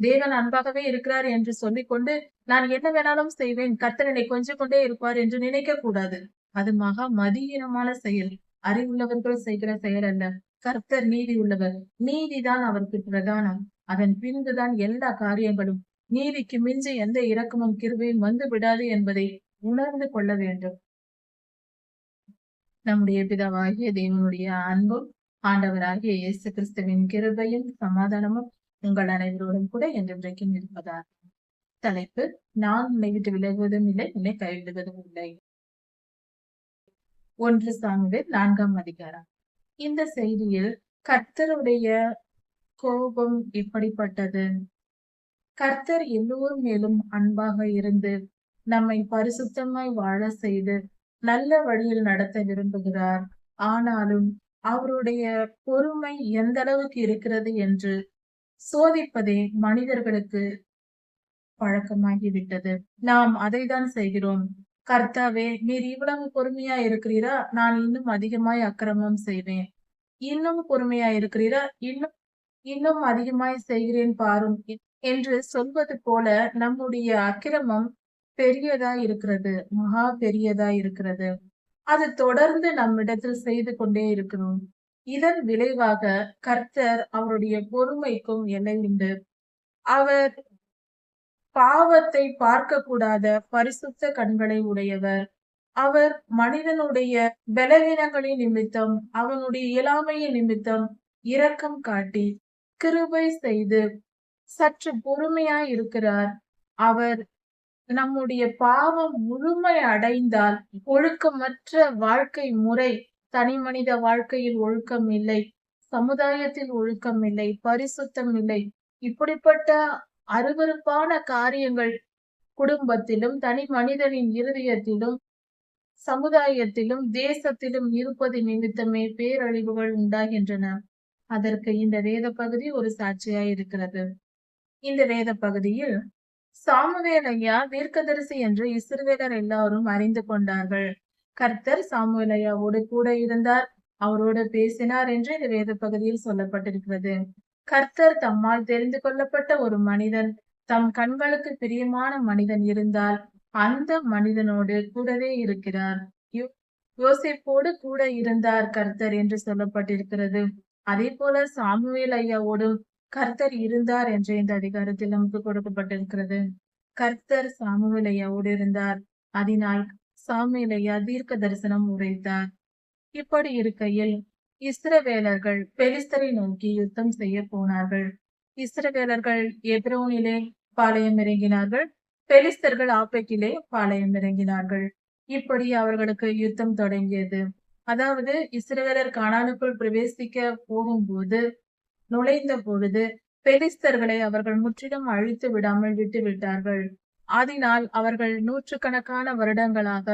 தேவன் அன்பாகவே இருக்கிறார் என்று சொல்லிக்கொண்டு நான் என்ன வேணாலும் செய்வேன். கர்த்தனை கொஞ்சம் கொண்டே இருப்பார் என்று நினைக்க கூடாது அது மகா மதியீனமான செயல். அறிவுள்ளவர்கள் செய்கிற செயல் அல்ல. கர்த்தர் நீதி உள்ளவர். நீதிதான் அவருக்கு பிரதானம். அதன் பின்புதான் எல்லா காரியங்களும். நீதிக்கு மிஞ்சி எந்த இரக்கமும் கிருபையும் வந்து விடாது என்பதை உணர்ந்து கொள்ள வேண்டும். நம்முடைய பிதாவாகிய தேவனுடைய அன்பும் ஆண்டவராகிய இயேசு கிறிஸ்துவின் கிருபையும் சமாதானமும் உங்கள் அனைவரோடும் கூட என்றென்றைக்கும் இருப்பதாக தலைப்பு. நான் உன்னை விட்டு விலகுவதும் இல்லை உன்னை கைவிடுவதும் இல்லை. ஒன்று சாமுவேல் நான்காம் அதிகாரம். இந்த செய்தியில் கர்த்தருடைய கோபம் எப்படிப்பட்டது? கர்த்தர் எல்லோரும் மேலும் அன்பாக இருந்து நம்மை பரிசுத்தமாய் வாழ செய்து நல்ல வழியில் நடத்த விரும்புகிறார். ஆனாலும் அவருடைய பொறுமை எந்த அளவுக்கு இருக்கிறது என்று சோதிப்பதே மனிதர்களுக்கு பழக்கமாகிவிட்டது. நாம் அதைதான் செய்கிறோம். கர்த்தாவே நீர் இவ்வளவு பொறுமையா இருக்கிறீரா? நான் இன்னும் அதிகமாய் அக்கிரமம் செய்வேன். இன்னும் பொறுமையா இருக்கிறீரா? இன்னும் இன்னும் அதிகமாய் செய்கிறேன் பாரும். என்று சொல்வது போல நம்முடைய அக்கிரமம் பெரியதா இருக்கிறது. மகா பெரியதா இருக்கிறது. அது தொடர்ந்து நம்மிடத்தில் செய்து கொண்டே இருக்கிறோம். இதன் விளைவாக கர்த்தர் அவருடைய பொறுமைக்கும் எல்லை உண்டு. அவர் பாவத்தை பார்க்க கூடாத பரிசுத்த கண்களை உடையவர். அவர் மனிதனுடைய பலவீனங்களின் நிமித்தம் அவனுடைய இயலாமையின் நிமித்தம் இரக்கம் காட்டி கிருபை செய்து சற்று பொறுமையாய் இருக்கிறார். அவர் நம்முடைய பாவம் முழுமை அடைந்தால் ஒழுக்கமற்ற வாழ்க்கை முறை தனி மனித வாழ்க்கையில் ஒழுக்கம் இல்லை சமுதாயத்தில் ஒழுக்கம் இல்லை பரிசுத்தம் இல்லை. இப்படிப்பட்ட அருவருப்பான காரியங்கள் குடும்பத்திலும் தனி மனிதனின் இருதயத்திலும் சமுதாயத்திலும் தேசத்திலும் இருப்பது நிமித்தமே பேரழிவுகள் உண்டாகின்றன. அதற்கு இந்த வேத பகுதி ஒரு சாட்சியாய் இருக்கிறது. இந்த வேத பகுதியில் சாமுவேல் ஐயா தீர்க்கதரிசி என்று இஸ்ரவேலர் எல்லாரும் அறிந்து கொண்டார்கள். கர்த்தர் சாமுவேலையாவோடு கூட இருந்தார். அவரோடு பேசினார் என்று இந்த வேத பகுதியில் சொல்லப்பட்டிருக்கிறது. கர்த்தர் தம்மால் தெரிந்து கொள்ளப்பட்ட ஒரு மனிதன் தம் கண்களுக்கு பிரியமான மனிதன் இருந்தால் அந்த மனிதனோடு கூடவே இருக்கிறார். யோசிப்போடு கூட இருந்தார் கர்த்தர் என்று சொல்லப்பட்டிருக்கிறது. அதே போல சாமுவேல் ஐயாவோடும் கர்த்தர் இருந்தார் என்ற இந்த அதிகாரத்தில் நமக்கு கொடுக்கப்பட்டிருக்கிறது. கர்த்தர் சாமுவேலையாவோடு இருந்தார். அதனால் சாமுவேலையா தீர்க்க தரிசனம் உரைத்தார். இப்படி இருக்கையில் இஸ்ரவேலர்கள் பெலிஸ்தரை நோக்கி யுத்தம் செய்ய போனார்கள். இஸ்ரவேலர்கள் எப்ரோனிலே பாளையம் இறங்கினார்கள். பெலிஸ்தர்கள் ஆப்பெக்கிலே பாளையம் இறங்கினார்கள். இப்படி அவர்களுக்கு யுத்தம் தொடங்கியது. அதாவது இஸ்ரவேலர் காணானுக்குள் பிரவேசிக்க போகும்போது நுழைந்த பொழுது பெலிஸ்தர்களை அவர்கள் முற்றிலும் அழித்து விடாமல் விட்டு விட்டார்கள் அதனால் அவர்கள் நூற்றுக்கணக்கான வருடங்களாக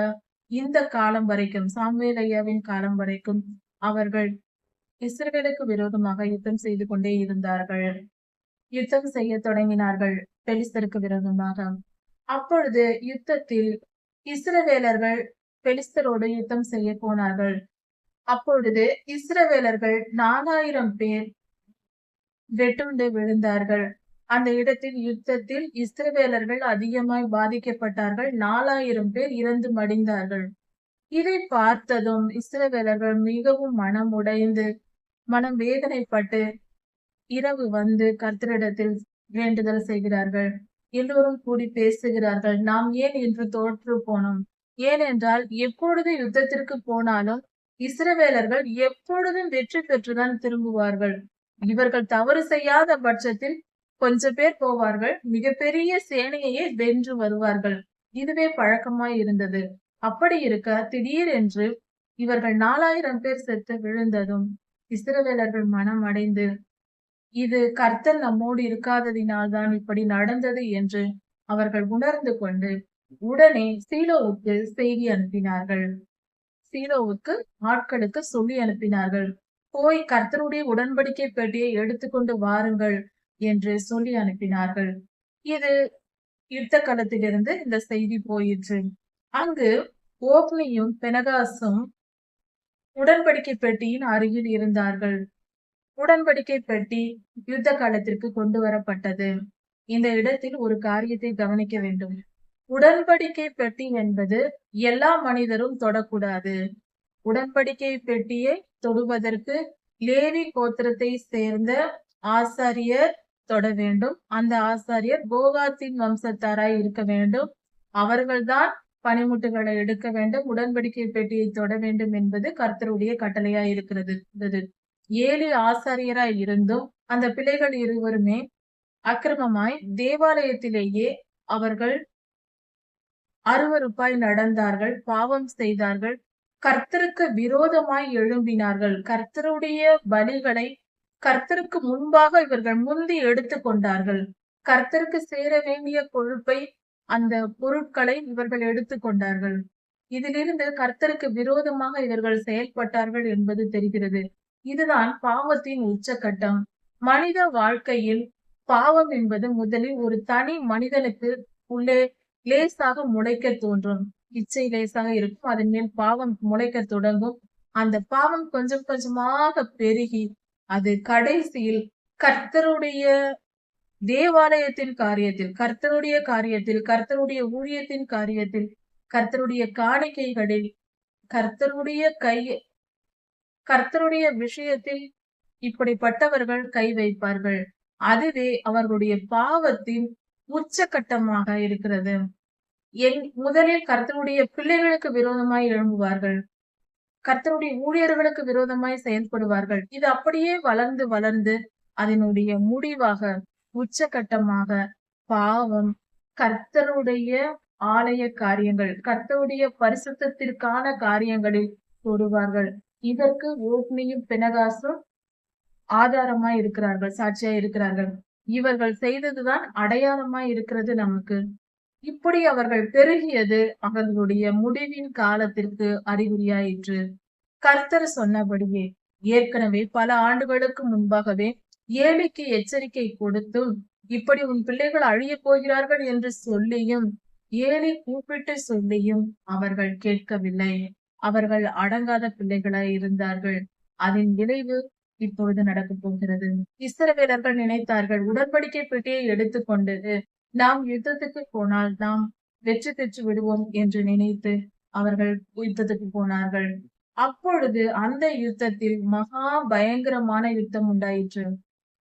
இந்த காலம் வரைக்கும் சாம்வேலையாவின் காலம் வரைக்கும் அவர்கள் இஸ்ரேலுக்கு விரோதமாக யுத்தம் செய்து கொண்டே இருந்தார்கள். யுத்தம் செய்ய தொடங்கினார்கள் பெலிஸ்தருக்கு விரோதமாக. அப்பொழுது யுத்தத்தில் இஸ்ரவேலர்கள் பெலிஸ்தரோடு யுத்தம் செய்ய போனார்கள். அப்பொழுது இஸ்ரவேலர்கள் நாலாயிரம் பேர் வெட்டுண்டு விழுந்தார்கள். அந்த இடத்தில் யுத்தத்தில் இஸ்ரவேலர்கள் அதிகமாய் பாதிக்கப்பட்டார்கள். நாலாயிரம் பேர் இறந்து மடிந்தார்கள். இதை பார்த்ததும் இஸ்ரவேலர்கள் மிகவும் மனம் உடைந்து மனம் வேதனைப்பட்டு இரவு வந்து கர்த்தரிடத்தில் வேண்டுதல் செய்கிறார்கள். எல்லோரும் கூடி பேசுகிறார்கள். நாம் ஏன் என்று தோற்று போனோம்? ஏனென்றால் எப்பொழுது யுத்தத்திற்கு போனாலும் இஸ்ரவேலர்கள் எப்பொழுதும் வெற்றி பெற்றுதான் திரும்புவார்கள். இவர்கள் தவறு செய்யாத பட்சத்தில் கொஞ்ச பேர் போவார்கள். மிகப்பெரிய சேனையையே வென்று வருவார்கள். இதுவே பழக்கமாய் இருந்தது. அப்படி இருக்க திடீரென்று இவர்கள் நாலாயிரம் பேர் செத்து விழுந்ததும் இஸ்ரவேலர்கள் மனம் அடைந்து இது கர்த்தர் நம்மோடு இருக்காததினால்தான் இப்படி நடந்தது என்று அவர்கள் உணர்ந்து கொண்டு உடனே சீலோவுக்கு செய்தி அனுப்பினார்கள். சீலோவுக்கு ஆட்களுக்கு சொல்லி அனுப்பினார்கள் போய் கர்த்தருடைய உடன்படிக்கை பெட்டியை எடுத்துக்கொண்டு வாருங்கள். என்று சொல்லி அனுப்பினார்கள். இது யுத்த களத்திலிருந்து இந்த செய்தி போயிற்று. அங்கு ஓப்னியும் பெனகாசும் உடன்படிக்கை பெட்டியின் அருகில் இருந்தார்கள். உடன்படிக்கை பெட்டி யுத்த காலத்திற்கு கொண்டு வரப்பட்டது. இந்த இடத்தில் ஒரு காரியத்தை கவனிக்க வேண்டும். உடன்படிக்கை பெட்டி என்பது எல்லா மனிதரும் தொடக்கூடாது. உடன்படிக்கை பெட்டியை தொடுவதற்கு லேவி கோத்திரத்தை சேர்ந்த ஆசாரியர் தொட வேண்டும். அந்த ஆசாரியர் கோகாத்தின் வம்சத்தாராய் இருக்க வேண்டும். அவர்கள்தான் பனிமுட்டுகளை எடுக்க வேண்டும். உடன்படிக்கை பெட்டியை தொட வேண்டும் என்பது கர்த்தருடைய கட்டளையாய் இருக்கிறது. ஏழு ஆசாரியராய் இருந்தும் அந்த பிள்ளைகள் இருவருமே அக்கிரமமாய் தேவாலயத்திலேயே அவர்கள் அருவருப்பாய் நடந்தார்கள். பாவம் செய்தார்கள். கர்த்தருக்கு விரோதமாய் எழும்பினார்கள். கர்த்தருடைய பலிகளை கர்த்தருக்கு முன்பாக இவர்கள் முந்தி எடுத்து கொண்டார்கள். கர்த்தருக்கு சேர வேண்டிய கொழுப்பை அந்த பொருட்களை இவர்கள் எடுத்துக்கொண்டார்கள் இதிலிருந்து கர்த்தருக்கு விரோதமாக இவர்கள் செயல்பட்டார்கள் என்பது தெரிகிறது. இதுதான் பாவத்தின் உச்சக்கட்டம். மனித வாழ்க்கையில் பாவம் என்பது முதலில் ஒரு தனி மனிதனுக்கு உள்ளே லேசாக முளைக்க தோன்றும். இச்சை லேசாக இருக்கும். அதன் மேல் பாவம் முளைக்க தொடங்கும். அந்த பாவம் கொஞ்சம் கொஞ்சமாக பெருகி அது கடைசியில் கர்த்தருடைய தேவாலயத்தின் காரியத்தில் கர்த்தருடைய காரியத்தில் கர்த்தருடைய ஊழியத்தின் காரியத்தில் கர்த்தருடைய காணிக்கைகளில் கர்த்தருடைய கை கர்த்தருடைய விஷயத்தில் இப்படிப்பட்டவர்கள் கை வைப்பார்கள். அதுவே அவர்களுடைய பாவத்தின் உச்சகட்டமாக இருக்கிறது. என் முதலில் கர்த்தருடைய பிள்ளைகளுக்கு விரோதமாய் எழும்புவார்கள். கர்த்தருடைய ஊழியர்களுக்கு விரோதமாய் செயல்படுவார்கள். இது அப்படியே வளர்ந்து வளர்ந்து அதனுடைய முடிவாக உச்சகட்டமாக பாவம் கர்த்தருடைய ஆலய காரியங்கள் கர்த்தருடைய பரிசுத்தத்திற்கான காரியங்களில் தொடுவார்கள். இதற்கு ஓக்னியும் பினகாசும் ஆதாரமாய் இருக்கிறார்கள் சாட்சியாய் இருக்கிறார்கள். இவர்கள் செய்ததுதான் அடையாளமாய் இருக்கிறது நமக்கு. இப்படி அவர்கள் பெருகியது அவர்களுடைய முடிவின் காலத்திற்கு அறிகுறியாயிற்று கர்த்தர் சொன்னபடியே ஏற்கனவே பல ஆண்டுகளுக்கு முன்பாகவே ஏழைக்கு எச்சரிக்கை கொடுத்தும் இப்படி உன் பிள்ளைகள் அழிய போகிறார்கள் என்று சொல்லியும் ஏழை கூப்பிட்டு சொல்லியும் அவர்கள் கேட்கவில்லை. அவர்கள் அடங்காத பிள்ளைகளாய் இருந்தார்கள். அதன் விளைவு இப்பொழுது நடக்கப் போகிறது. இஸ்ரவேலர்கள் நினைத்தார்கள் உடன்படிக்கை பெட்டியை எடுத்துக்கொண்டது நாம் யுத்தத்துக்கு போனால் நாம் வெற்றி பெற்று விடுவோம் என்று நினைத்து அவர்கள் யுத்தத்துக்கு போனார்கள். அப்பொழுது அந்த யுத்தத்தில் மகா பயங்கரமான யுத்தம் உண்டாயிற்று.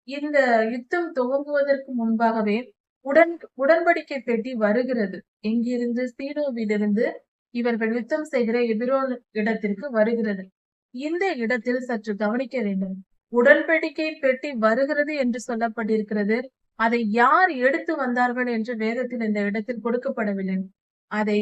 இந்த யுத்தம் துவங்குவதற்கு முன்பாகவே உடன் உடன்படிக்கை பெட்டி வருகிறது. எங்கிருந்து சீனோவிலிருந்து இவர்கள் யுத்தம் செய்கிற எதிரோ இடத்திற்கு வருகிறது. இந்த இடத்தில் சற்று கவனிக்க வேண்டும். உடன்படிக்கை பெட்டி வருகிறது என்று சொல்லப்பட்டிருக்கிறது. அதை யார் எடுத்து வந்தார்கள் என்று வேதத்தில் இந்த இடத்தில் கொடுக்கப்படவில்லை. அதை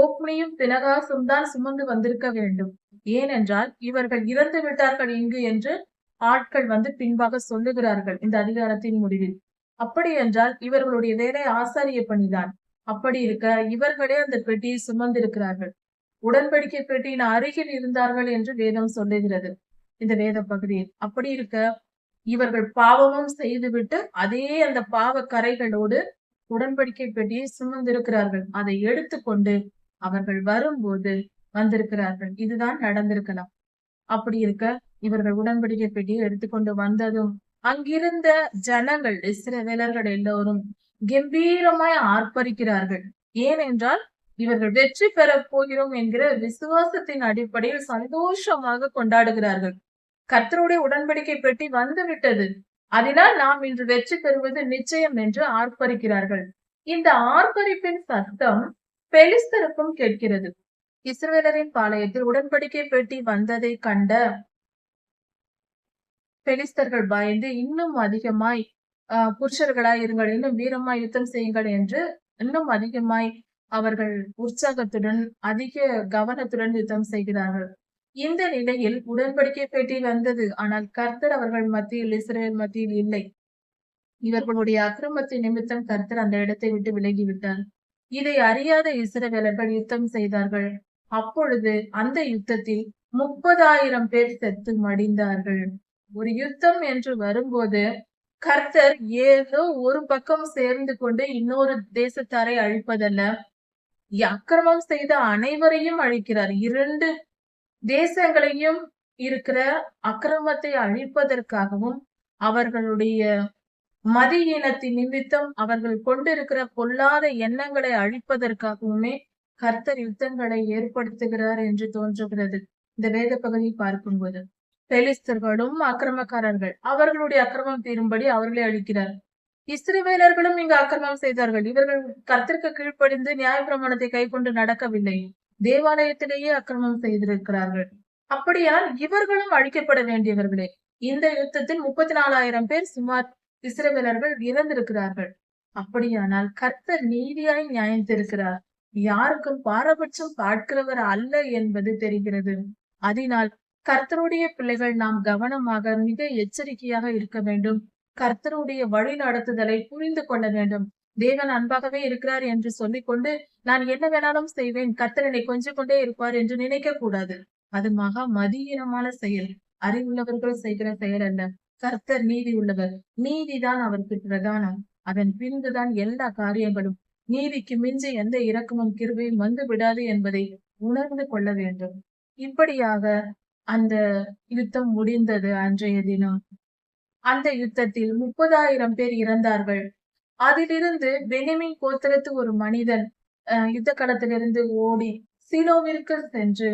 ஓப்னியும் பினகாசும் தான் சுமந்து வந்திருக்க வேண்டும். ஏனென்றால் இவர்கள் இறந்து விட்டார்கள் இங்கு என்று ஆட்கள் வந்து பின்பாக சொல்லுகிறார்கள் இந்த அதிகாரத்தின் முடிவில். அப்படி என்றால் இவர்களுடைய வேலை ஆசாரிய பணிதான். அப்படி இருக்க இவர்களே அந்த பெட்டியை சுமந்திருக்கிறார்கள். உடன்படிக்கை பெட்டியின் அருகில் இருந்தார்கள் என்று வேதம் சொல்லுகிறது. இந்த வேத பகுதியில் அப்படி இருக்க இவர்கள் பாவமும் செய்துவிட்டு அதே அந்த பாவ கரைகளோடு உடன்படிக்கை பெட்டியை சுமந்திருக்கிறார்கள். அதை எடுத்துக்கொண்டு அவர்கள் வரும்போது வந்திருக்கிறார்கள். இதுதான் நடந்திருக்கலாம். அப்படி இருக்க இவர்கள் உடன்படிக்கை பெட்டியை எடுத்துக்கொண்டு வந்ததும் அங்கிருந்த ஜனங்கள் இஸ்ரவேலர்கள் எல்லோரும் கம்பீரமாய் ஆர்ப்பரிக்கிறார்கள். ஏனென்றால் இவர்கள் வெற்றி பெறப் போகிறோம் என்கிற விசுவாசத்தின் அடிப்படையில் சந்தோஷமாக கொண்டாடுகிறார்கள். கர்த்தருடைய உடன்படிக்கை பெட்டி வந்துவிட்டது. அதனால் நாம் இன்று வெற்றி பெறுவது நிச்சயம் என்று ஆர்ப்பரிக்கிறார்கள். இந்த ஆர்ப்பரிப்பின் சத்தம் பெலிஸ்தருக்கும் கேட்கிறது. இஸ்ரவேலரின் பாளையத்தில் உடன்படிக்கை பெட்டி வந்ததை கண்ட பெலிஸ்தர்கள் பயந்து இன்னும் அதிகமாய் ஆஹ் புருஷர்களாய் இருங்கள் இன்னும் வீரமாய் யுத்தம் செய்யுங்கள் என்று இன்னும் அதிகமாய் அவர்கள் உற்சாகத்துடன் அதிக கவனத்துடன் யுத்தம் செய்கிறார்கள். இந்த நிலையில் உடன்படிக்கை பெட்டி வந்தது. ஆனால் கர்த்தர் அவர்கள் மத்தியில் இஸ்ரேல் மத்தியில் இல்லை. இவர்களுடைய அக்கிரமத்தின் நிமித்தம் கர்த்தர் அந்த இடத்தை விட்டு விலகிவிட்டார். இதை அறியாத இஸ்ரவேலர்கள் யுத்தம் செய்தார்கள்? அப்பொழுது அந்த யுத்தத்தில் முப்பதாயிரம் பேர் செத்து மடிந்தார்கள். ஒரு யுத்தம் என்று வரும்போது கர்த்தர் ஏதோ ஒரு பக்கம் சேர்ந்து கொண்டு இன்னொரு தேசத்தாரை அழிப்பதல்ல. அக்கிரமம் செய்த அனைவரையும் அழிக்கிறார். இரண்டு தேசங்களையும் இருக்கிற அக்கிரமத்தை அழிப்பதற்காகவும் அவர்களுடைய மதியீனத்தின் நிமித்தம் அவர்கள் கொண்டிருக்கிற பொல்லாத எண்ணங்களை அழிப்பதற்காகவுமே கர்த்தர் யுத்தங்களை ஏற்படுத்துகிறார் என்று தோன்றுகிறது. இந்த வேத பகுதியை பார்க்கும்போது பெலிஸ்தர்களும் அக்கிரமக்காரர்கள் அவர்களுடைய அக்கிரமம் தீரும்படி அவர்களை அழிக்கிறார். இஸ்ரேவேலர்களும் இங்கு அக்கிரமம் செய்தார்கள். இவர்கள் கர்த்தருக்கு கீழ்ப்படிந்து நியாயப்பிரமாணத்தை கை கொண்டு நடக்கவில்லை. தேவாலயத்திலேயே அக்கிரமம் செய்திருக்கிறார்கள். அப்படியால் இவர்களும் அழிக்கப்பட வேண்டியவர்களே. இந்த யுத்தத்தில் முப்பத்தி நாலாயிரம் பேர் சுமார் இஸ்ரவேலர்கள் இறந்திருக்கிறார்கள். அப்படியானால் கர்த்தர் நீதியாய் நியாயந்திருக்கிறார் யாருக்கும் பாரபட்சம் பார்க்கிறவர் அல்ல என்பது தெரிகிறது. அதனால் கர்த்தருடைய பிள்ளைகள் நாம் கவனமாக மிக எச்சரிக்கையாக இருக்க வேண்டும். கர்த்தருடைய வழி நடத்துதலை புரிந்து கொள்ள வேண்டும். தேவன் அன்பாகவே இருக்கிறார் என்று சொல்லிக்கொண்டு நான் என்ன வேணாலும் செய்வேன். கத்தரனை கொஞ்சம் கொண்டே இருப்பார் என்று நினைக்க கூடாது அது மகா மதியீனமான செயல். அறிவுள்ளவர்கள் செய்கிற செயல் அல்ல. கர்த்தர் நீதி உள்ளவர் நீதிதான் அவருக்கு பிரதானம். அதன் பின்புதான் எல்லா காரியங்களும். நீதிக்கு மிஞ்சி எந்த இரக்கமும் கிருபையும் வந்து விடாது என்பதை உணர்ந்து கொள்ள வேண்டும். இப்படியாக அந்த யுத்தம் முடிந்தது அன்றைய தினம். அந்த யுத்தத்தில் முப்பதாயிரம் பேர் இறந்தார்கள். அதிலிருந்து பெனிமின் கோத்திரத்து ஒரு மனிதன் யுத்த களத்திலிருந்து ஓடி சிலோவிற்கு சென்று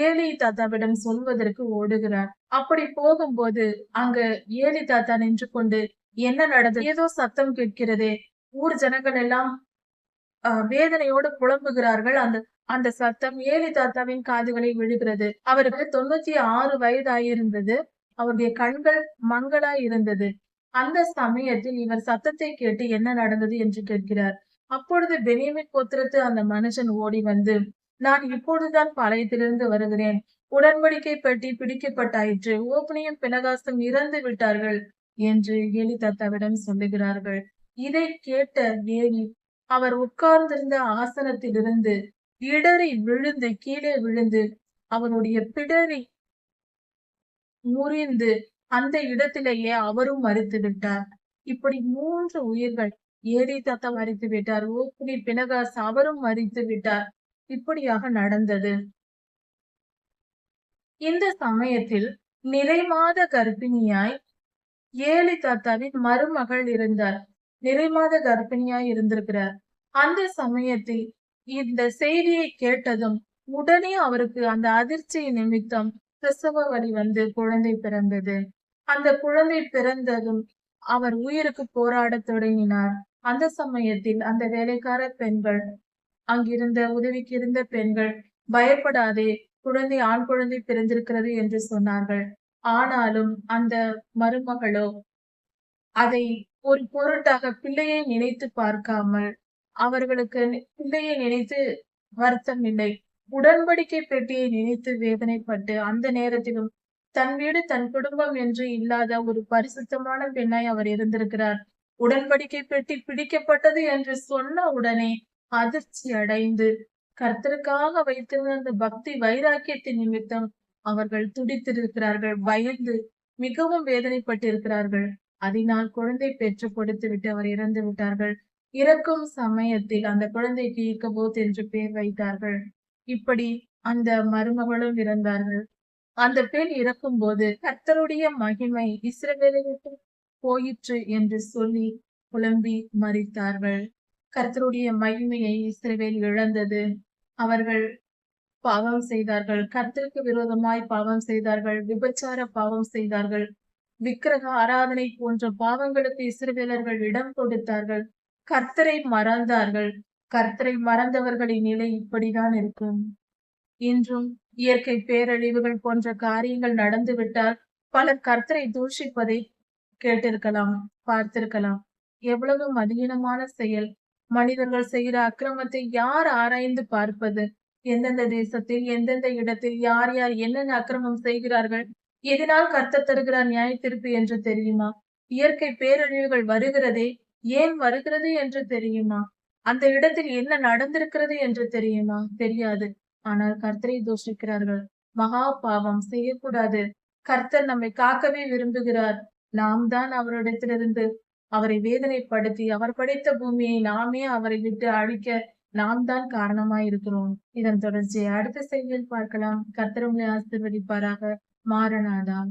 ஏலி தாத்தாவிடம் சொல்வதற்கு ஓடுகிறார். அப்படி போகும்போது அங்க ஏலி தாத்தா நின்று கொண்டு என்ன நடந்தது? ஏதோ சத்தம் கேட்கிறதே. ஊர் ஜனங்கள் எல்லாம் அஹ், வேதனையோடு புலம்புகிறார்கள். அந்த அந்த சத்தம் ஏலி தாத்தாவின் காதுகளை விழுகிறது. அவருக்கு தொண்ணூத்தி ஆறு வயதாயிருந்தது. அவருடைய கண்கள் மங்களாய் இருந்தது அந்த சமயத்தில் இவர் சத்தத்தை கேட்டு என்ன நடந்தது என்று கேட்கிறார். அப்பொழுது பெனியமின் கோத்திரத்து அந்த மனுஷன் ஓடி வந்து நான் இப்பொழுதுதான் பாளையத்திலிருந்து வருகிறேன். உடன்படிக்கை பெட்டி பிடிக்கப்பட்டாயிற்று. ஓபனியும் பினகாசும் இறந்து விட்டார்கள் என்று எலி தத்தாவிடம் சொல்லுகிறார்கள். இதை கேட்ட ஏலி அவர் உட்கார்ந்திருந்த ஆசனத்திலிருந்து இடறி விழுந்து கீழே விழுந்து அவனுடைய பிடரி முறிந்து அந்த இடத்திலேயே அவரும் மறித்து விட்டார். இப்படி மூன்று உயிர்கள் ஏரி தாத்தா மறித்து விட்டார். ஓப்புனி பினகாஸ் அவரும் மறித்து விட்டார். இப்படியாக நடந்தது. இந்த சமயத்தில் நிறைமாத கர்ப்பிணியாய் ஏலி தாத்தாவின் மருமகள் இருந்தார். நிறைமாத கர்ப்பிணியாய் இருந்திருக்கிறார். அந்த சமயத்தில் இந்த செய்தியை கேட்டதும் உடனே அவருக்கு அந்த அதிர்ச்சி நிமித்தம் பிரசவ வழி வந்து குழந்தை பிறந்தது. அந்த குழந்தை பிறந்ததும் அவர் உயிருக்கு போராடத் தொடங்கினார். அந்த சமயத்தில் அந்த வேலைக்கார பெண்கள் அங்கிருந்த உதவிக்கு இருந்த பெண்கள் பயப்படாதே குழந்தை ஆண் குழந்தை பிறந்திருக்கிறது என்று சொன்னார்கள். ஆனாலும் அந்த மருமகளோ அதை ஒரு பொருட்டாக பிள்ளையை நினைத்து பார்க்காமல் அவர்களுக்கு பிள்ளையை நினைத்து வருத்தம் இல்லை உடன்படிக்கை பெட்டியை நினைத்து வேதனைப்பட்டு அந்த நேரத்திலும் தன் வீடு தன் குடும்பம் என்று இல்லாத ஒரு பரிசுத்தமான பெண்ணாய் அவர் இருந்திருக்கிறார். உடன்படிக்கை பெட்டி பிடிக்கப்பட்டது என்று சொன்ன உடனே அதிர்ச்சி அடைந்து கர்த்தருக்காக வைத்திருந்த அந்த பக்தி வைராக்கியத்தின் நிமித்தம் அவர்கள் துடித்திருக்கிறார்கள் பயந்து மிகவும் வேதனைப்பட்டிருக்கிறார்கள். அதனால் குழந்தை பெற்று கொடுத்து விட்டு அவர் இறந்து விட்டார்கள். இறக்கும் சமயத்தில் அந்த குழந்தைக்கு ஈக்கபோத் என்று பெயர் வைத்தார்கள். இப்படி அந்த மருமகளும் இறந்தார்கள். அந்த பெண் இறக்கும்போது கர்த்தருடைய மகிமை இஸ்ரவேலுக்கு போயிற்று என்று சொல்லி புலம்பி மறித்தார்கள் கர்த்தருடைய மகிமையை இஸ்ரவேல் இழந்தது. அவர்கள் பாவம் செய்தார்கள். கர்த்தருக்கு விரோதமாய் பாவம் செய்தார்கள். விபச்சார பாவம் செய்தார்கள். விக்கிரக ஆராதனை போன்ற பாவங்களுக்கு இஸ்ரவேலர்கள் இடம் கொடுத்தார்கள். கர்த்தரை மறந்தார்கள். கர்த்தரை மறந்தவர்களின் நிலை இப்படிதான் இருக்கும். இன்றும் இயற்கை பேரழிவுகள் போன்ற காரியங்கள் நடந்துவிட்டால் பலர் கர்த்தரை தூஷிப்பதை கேட்டிருக்கலாம் பார்த்திருக்கலாம். எவ்வளவு மதியீனமான செயல். மனிதர்கள் செய்கிற அக்கிரமத்தை யார் ஆராய்ந்து பார்ப்பது? எந்தெந்த தேசத்தில் எந்தெந்த இடத்தில் யார் யார் என்னென்ன அக்கிரமம் செய்கிறார்கள்? எதனால் கர்த்த தருகிறார் நியாய தீர்ப்பு என்று தெரியுமா? இயற்கை பேரழிவுகள் வருகிறதே ஏன் வருகிறது என்று தெரியுமா? அந்த இடத்தில் என்ன நடந்திருக்கிறது என்று தெரியுமா? தெரியாது. ஆனால் கர்த்தரை தூஷிக்கிறார்கள். மகா பாவம் செய்யக்கூடாது. கர்த்தர் நம்மை காக்கவே விரும்புகிறார். நாம் தான் அவரிடத்திலிருந்து அவரை வேதனைப்படுத்தி அவர் படைத்த பூமியை நாமே அவரை விட்டு அழிக்க நாம் தான் காரணமாய் இருக்கிறோம். இதன் தொடர்ச்சியை அடுத்த செய்தியில் பார்க்கலாம். கர்த்தர் ஆசிர்வதிப்பாராக. மாறனாதான்